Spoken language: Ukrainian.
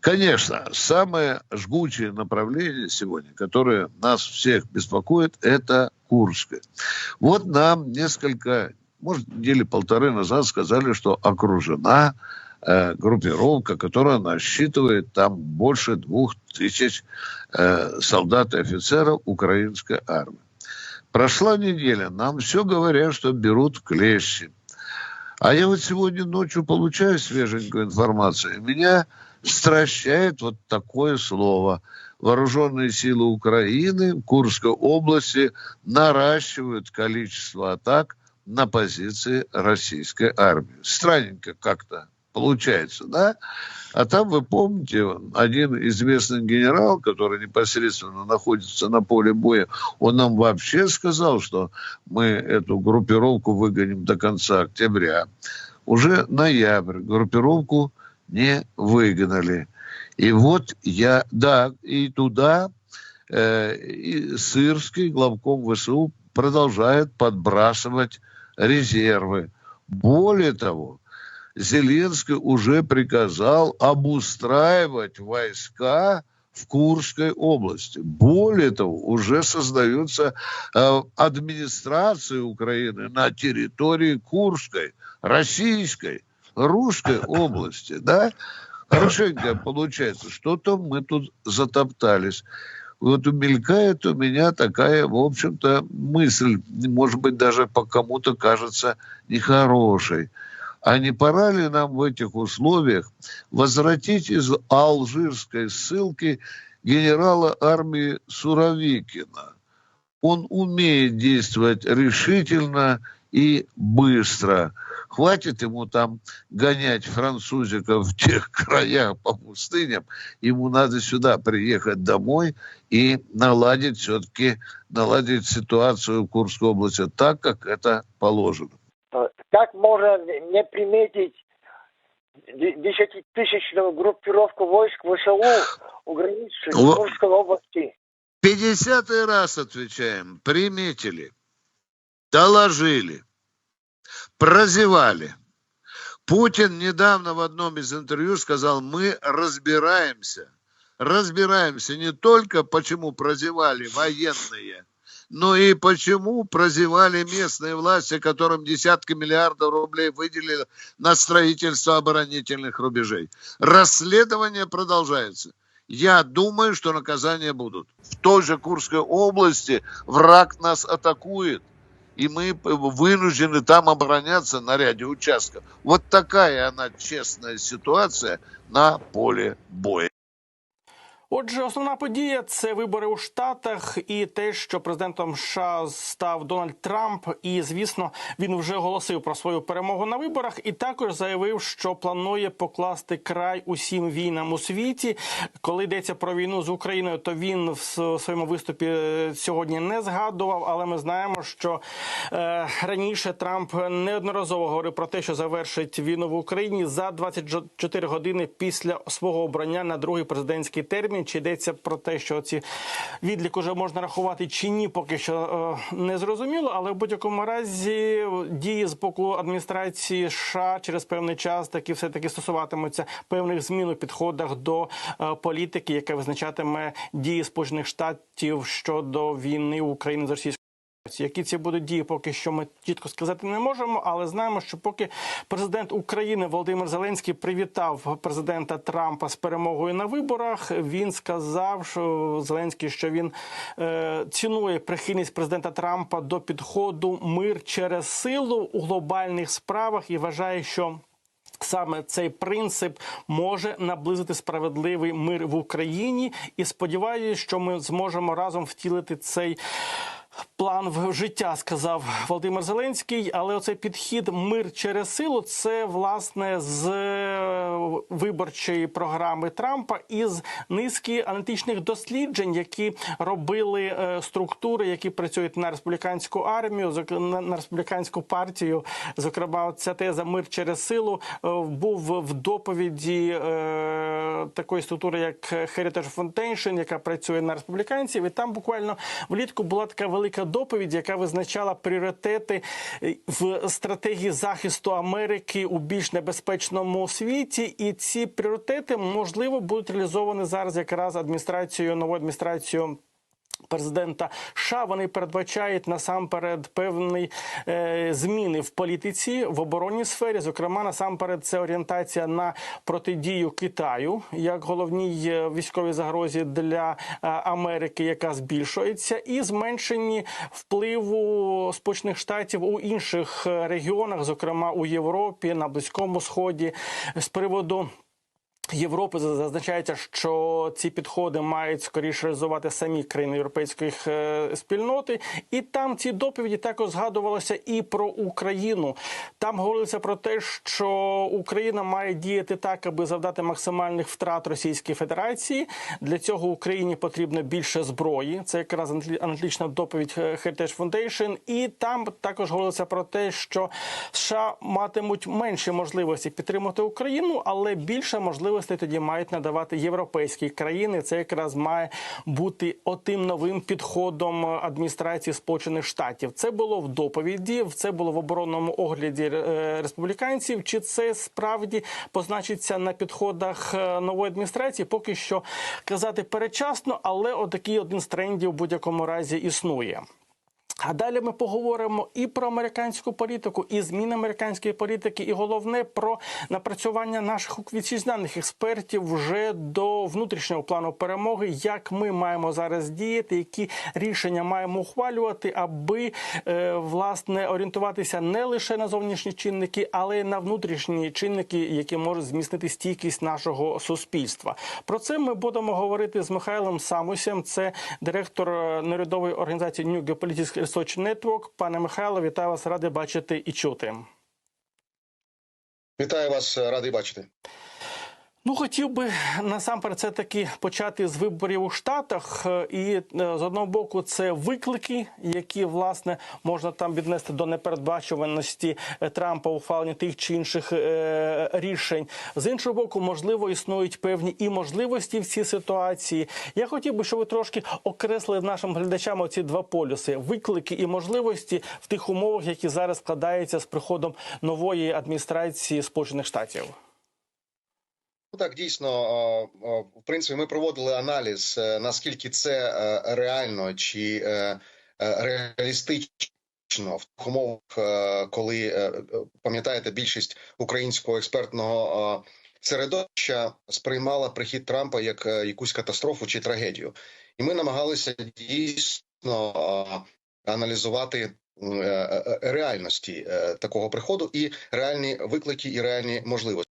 Конечно, самое жгучее направление сегодня, которое нас всех беспокоит, это Курское. Вот нам несколько, может, недели полторы назад сказали, что окружена э, группировка, которая насчитывает там больше двух тысяч э, солдат и офицеров украинской армии. Прошла неделя, нам все говорят, что берут в клещи. А я вот сегодня ночью получаю свеженькую информацию. Меня стращает вот такое слово. Вооруженные силы Украины в Курской области наращивают количество атак на позиции российской армии. Странненько как-то получается, да? А там, вы помните, один известный генерал, который непосредственно находится на поле боя, он нам вообще сказал, что мы эту группировку выгоним до конца октября. Уже ноябрь, группировку не выгнали. И вот я, да, и туда э, и Сырский, главком ВСУ, продолжает подбрасывать резервы. Более того, Зеленский уже приказал обустраивать войска в Курской области. Более того, уже создается э, администрация Украины на территории Курской, российской, русской области, да? Хорошенько получается, что-то мы тут затоптались. Вот умелькает у меня такая, в общем-то, мысль, может быть, даже по кому-то кажется нехорошей. А не пора ли нам в этих условиях возвратить из алжирской ссылки генерала армии Суровикина? Он умеет действовать решительно и быстро. Хватит ему там гонять французиков в тех краях по пустыням. Ему надо сюда приехать домой и наладить все-таки наладить ситуацию в Курской области так, как это положено. Как можно не приметить десятитысячную группировку войск ВСУ у границ Курской области? Пятидесятый раз отвечаем. Приметили. Доложили. Прозевали. Путин недавно в одном из интервью сказал, мы разбираемся. Разбираемся не только, почему прозевали военные, но и почему прозевали местные власти, которым десятки миллиардов рублей выделили на строительство оборонительных рубежей. Расследование продолжается. Я думаю, что наказания будут. В той же Курской области враг нас атакует и мы вынуждены там обороняться на ряде участков. Вот такая она честная ситуация на поле боя. Отже, основна подія це вибори у Штатах і те, що президентом США став Дональд Трамп. І звісно, він вже оголосив про свою перемогу на виборах, і також заявив, що планує покласти край усім війнам у світі. Коли йдеться про війну з Україною, то він в своєму виступі е, сьогодні не згадував. Але ми знаємо, що е, раніше Трамп неодноразово говорив про те, що завершить війну в Україні за 24 години після свого обрання на другий президентський термін. Чи йдеться про те, що ці відлік уже можна рахувати чи ні, поки що е, не зрозуміло. Але в будь-якому разі дії з боку адміністрації США через певний час таки все таки стосуватимуться певних змін у підходах до е, політики, яка визначатиме дії Сполучених Штатів щодо війни України з Російською. Які ці будуть дії, поки що ми чітко сказати не можемо, але знаємо, що поки президент України Володимир Зеленський привітав президента Трампа з перемогою на виборах, він сказав, що Зеленський, що він е, цінує прихильність президента Трампа до підходу мир через силу у глобальних справах і вважає, що Саме цей принцип може наблизити справедливий мир в Україні, і сподіваюся, що ми зможемо разом втілити цей план в життя, сказав Володимир Зеленський. Але оцей підхід мир через силу це власне з е, виборчої програми Трампа із низки аналітичних досліджень, які робили е, структури, які працюють на республіканську армію, на республіканську партію. Зокрема, ця теза мир через силу е, був в доповіді такої структури, як Heritage Foundation, яка працює на республіканців, і там буквально влітку була така велика велика доповідь, яка визначала пріоритети е, в стратегії захисту Америки у більш небезпечному світі. І ці пріоритети можливо будуть реалізовані зараз якраз адміністрацією новою адміністрацією. Президента США вони передбачають насамперед певні е, зміни в політиці в оборонній сфері. Зокрема, насамперед, це орієнтація на протидію Китаю як головній е, військовій загрозі для е, Америки, яка збільшується, і зменшенні впливу Сполучених Штатів у інших регіонах, зокрема у Європі, на Близькому Сході, з приводу. Європи зазначається, що ці підходи мають скоріше реалізувати самі країни європейської е, спільноти, і там ці доповіді також згадувалося і про Україну. Там говорилося про те, що Україна має діяти так, аби завдати максимальних втрат Російській Федерації. Для цього Україні потрібно більше зброї. Це якраз аналітична доповідь е, Heritage Foundation. І там також говорилося про те, що США матимуть менші можливості підтримати Україну, але більше можливостей тоді мають надавати європейські країни. Це якраз має бути отим новим підходом адміністрації Сполучених Штатів. Це було в доповіді, це було в оборонному огляді е, республіканців. Чи це справді позначиться на підходах е, нової адміністрації? Поки що казати перечасно, але отакий один з трендів в будь-якому разі існує. А далі ми поговоримо і про американську політику, і зміни американської політики, і головне про напрацювання наших вітчизняних експертів вже до внутрішнього плану перемоги, як ми маємо зараз діяти, які рішення маємо ухвалювати, аби е, власне орієнтуватися не лише на зовнішні чинники, але й на внутрішні чинники, які можуть зміцнити стійкість нашого суспільства. Про це ми будемо говорити з Михайлом Самусем, це директор е, нарядової організації New Geopolitics Research Network. Пане Михайло, вітаю вас, радий бачити і чути. Вітаю вас, радий бачити. Ну, хотів би насамперед це таки почати з виборів у Штатах, і з одного боку це виклики, які власне можна там віднести до непередбачуваності Трампа ухвалення тих чи інших е, рішень. З іншого боку, можливо, існують певні і можливості в цій ситуації. Я хотів би, щоб ви трошки окреслили нашим глядачам оці два полюси: виклики і можливості в тих умовах, які зараз складаються з приходом нової адміністрації Сполучених Штатів. Так дійсно в принципі ми проводили аналіз наскільки це реально чи реалістично в тих умовах, коли пам'ятаєте, більшість українського експертного середовища сприймала прихід Трампа як якусь катастрофу чи трагедію, і ми намагалися дійсно аналізувати. Реальності такого приходу і реальні виклики, і реальні можливості.